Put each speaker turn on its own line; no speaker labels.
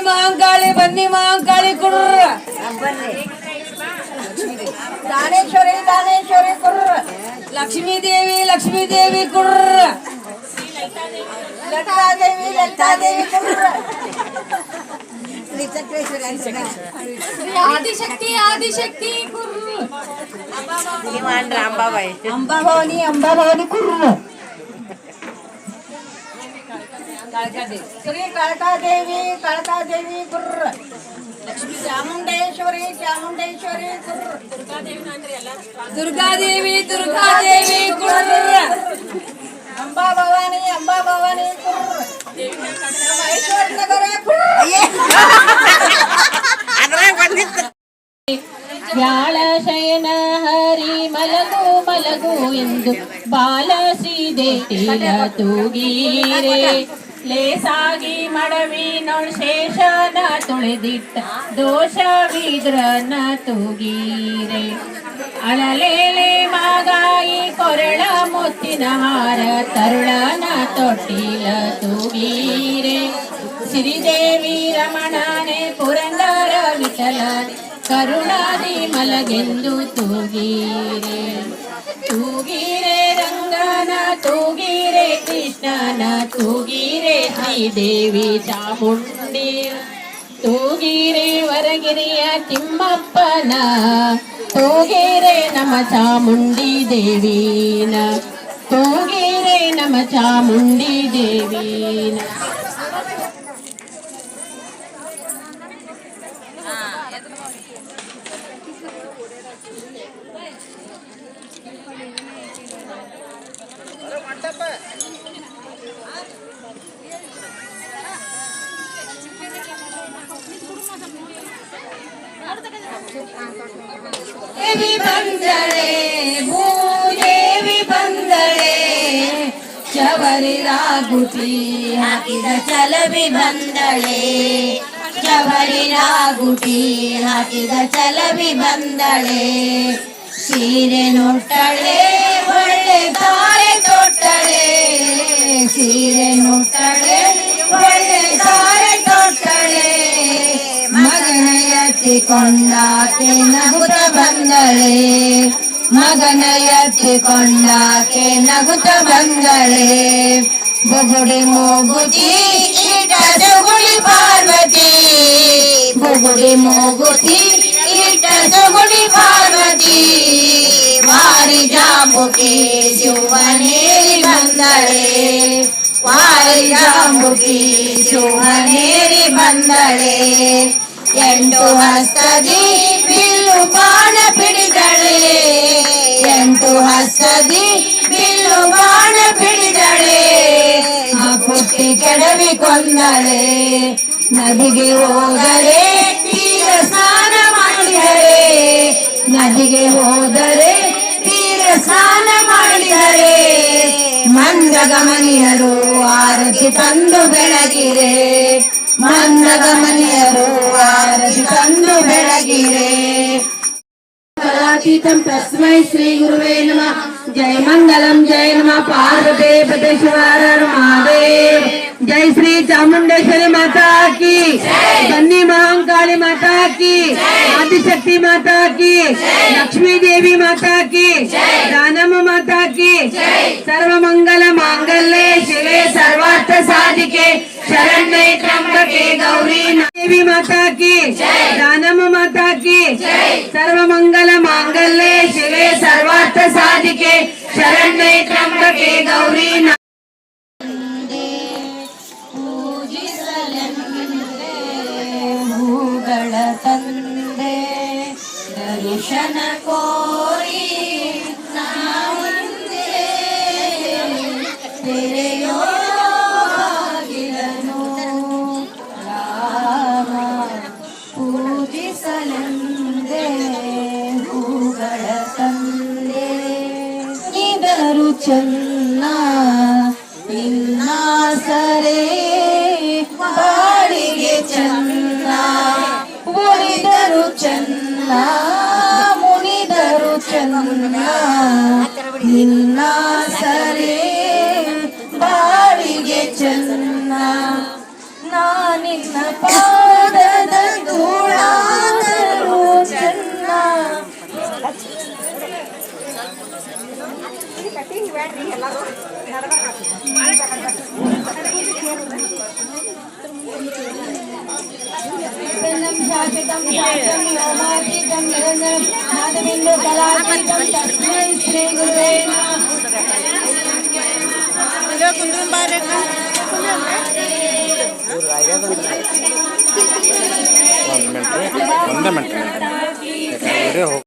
ಮಹಾಕಾಳಿ ಬನ್ನಿ ಮಹಾಕಾಳಿ ಕುಡ್ರ
ದಾನೇಶ್ವರಿ ದಾನೇಶ್ವರಿ ಕುರ್ರ
ಲಕ್ಷ್ಮೀ ದೇವಿ ಲಕ್ಷ್ಮೀ ದೇವಿ ಕುಡ್ರ
ಲಲಿತಾದೇವಿ ಲಲಿತಾದೇವಿ ಕುರ್ರ
ಆದಿಶಕ್ತಿ ಆದಿಶಕ್ತಿ ಕುರ್ರ
ಅಂಬಾಭವಾನಿ ಅಂಬಾಭವಾನಿ ಕುರ್ರ ಶ್ರೀ ಕಳಕಾದೇವಿ ಕಳಕಾದೇವಿ ಕುರ್ರ ಲಕ್ಷ್ಮೀ ಚಾಮುಂಡೇಶ್ವರಿ ಚಾಮುಂಡೇಶ್ವರಿ ಕುರ್ರ
ದುರ್ಗಾದೇವಿ ದುರ್ಗಾದೇವಿ ಕುಡ್ರ
ಅಂಬಾಭವಾನಿ ಅಂಬಾಭವಾನಿ ಕುರ್ರ ನಮ್ಮ ಐಶ್ವರ್ಯ ನಗರ ಕುರ್ರ
ವ್ಯಾಳ ಶಯನ ಹರಿ ಮಲಗು ಮಲಗು ಎಂದು ಬಾಲ ಶ್ರೀದೇಟಿಲ ತೂಗೀರೆ ಲೇಸಾಗಿ ಮಡವಿ ಶೇಷನ ತುಳಿದಿಟ್ಟ ದೋಷ ವಿದ್ರನ ತೂಗೀರೆ. ಅಳಲೇಲೆ ಮಾಗಾಯಿ ಕೊರಳ ಮುತ್ತಿನ ಹಾರ ತರುಳನ ತೊಟ್ಟಿಲ ತೂಗೀರೆ. ಶ್ರೀದೇವಿ ರಮಣನೆ ಪುರಂದರ ವಿಠಲ ಕರುಣಾದಿ ಮಲಗೆಂದು ತೂಗೀರೆ. ತೂಗೀರೆ ರಂಗನ ತೂಗೀರೆ, ಕೃಷ್ಣನ ಹೈ ದೇವಿ ಚಾಮುಂಡಿ. ತೂಗಿರೆ ವರಗಿರಿಯ ತಿಮ್ಮಪ್ಪನ, ತೂಗಿರೆ ನಮ ಚಾಮುಂಡಿ ದೇವಿನ. ತೂಗಿರೆ ನಮ ಚಾಮುಂಡಿ ದೇವಿನ.
ಬಂದಳೆ ಬಂದಳೆ ಶಬರಿ ರಾಗುತಿ ಹಾಕಿದ ಚಲವಿ ಬಂದಳೆ. ಚವರಿ ರಾಗುಟಿ ಹಾಕಿದ ಚಲವಿ ಬಂದಳೆ. ಸೀರೆ ನೋಟಳೆ ಒಳ್ಳೆ ಎತ್ತಿಕೊಂಡಾಕೆ ನಗುತ್ತ ಬಂದಳೆ ಮಗನ ಎತ್ತಿಕೊಂಡಾಕೆ ನಗುತ್ತ ಬಂದಳೆ ಬುಗುಡಿ ಮೂಗುತಿ ಇಟ ಜಗುಳಿ ಪಾರ್ವತಿ ಬುಗುಡಿ ಮೂಗುತಿ ಇಟ ಜಗುಳಿ ಪಾರ್ವತಿ ವಾರಿ ಜಾಂಬುಕಿ ಶಿವನೇರಿ ಬಂದಳೆ ವಾರಿ ಜಾಂಬುಕಿ ಶಿವನೇರಿ ಬಂದಳೆ ಎಂಟು ಹಸ್ತದಿ ಬಿಲ್ಲು ಬಾಣ ಪಿಡಿದಳೆ. ಎಂಟು ಹಸ್ತದಿ ಬಿಲ್ಲು ಬಾಣ ಪಿಡಿದಳೆ. ಆ ಪುಟ್ಟಿ ಕೆಡವಿ ಕೊಂದಳೆ. ನದಿಗೆ ಹೋದರೆ ತೀರ ಸ್ನಾನ ಮಾಡಿದರೆ. ನದಿಗೆ ಹೋದರೆ ತೀರ ಸ್ನಾನ ಮಾಡಿದರೆ. ಮಂದಗಮನಿಯರು ಆರತಿ ತಂದು ಬೆಳಗಿರೆ. ಮಂದಗಮನಿಯರು ಆರತಿ
अर्पितं तस्मै श्री गुरुवे नमः। जय मंगलम जय नमः। पार्वदेव पतेश्वर महादेव। जय श्री चामुंडेश्वरी माता की। बन्नी महाकाली माता की। आदिशक्ति माता की। लक्ष्मी देवी माता की। दानम माता की। सर्व मंगल मांगल्य शिवे सर्वार्थ साधिके। शरण्ये त्र्यंबके गौरी देवी माता की। दानम माता की। सर्व मंगल ಸಾಧಿಕೆ ಶರಣ್ಯ ತ್ರಂಬಕೆ ಗೌರಿ
ಭೂಗಳ ತಂದೆ ದರ್ಶನ ಕೋರಿ ನಿದರು ಚೆನ್ನ ನಿನ್ನಾಸರೇ ಬಾಳಿಗೆ ಚೆನ್ನ ಮುನಿದರು ಚೆನ್ನ ಮುನಿದರು ಚೆನ್ನ
శాశ్వతం సాధ్యం నవమాతీతం నిరంతరం నాదమిందు కళాతీతం తస్మై శ్రీ గురువే నమః
కుందరం బారెట్ కుందరం వంద మినిట్ వంద మినిట్